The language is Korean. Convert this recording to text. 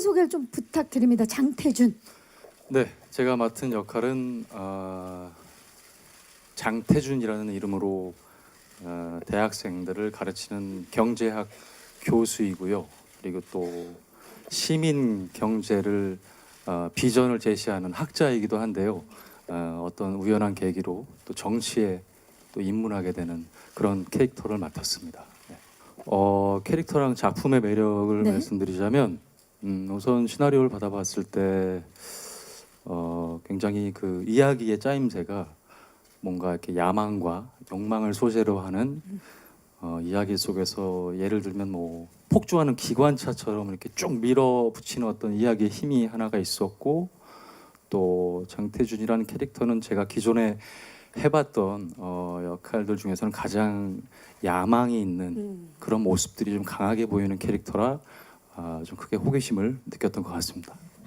소개를 좀 부탁드립니다. 장태준. 네, 제가 맡은 역할은 어, 장태준이라는 이름으로 어, 대학생들을 가르치는 경제학 교수이고요. 그리고 또 시민 경제를 어, 비전을 제시하는 학자이기도 한데요. 어, 어떤 우연한 계기로 또 정치에 또 입문하게 되는 그런 캐릭터를 맡았습니다. 네. 어, 캐릭터랑 작품의 매력을 네. 말씀드리자면 음, 우선 시나리오를 받아봤을 때 어, 굉장히 그 이야기의 짜임새가 뭔가 이렇게 야망과 욕망을 소재로 하는 어, 이야기 속에서 예를 들면 뭐 폭주하는 기관차처럼 이렇게 쭉 밀어붙이는 어떤 이야기의 힘이 하나가 있었고 또 장태준이라는 캐릭터는 제가 기존에 해봤던 어, 역할들 중에서는 가장 야망이 있는 그런 모습들이 좀 강하게 보이는 캐릭터라 아, 좀 크게 호기심을 느꼈던 것 같습니다.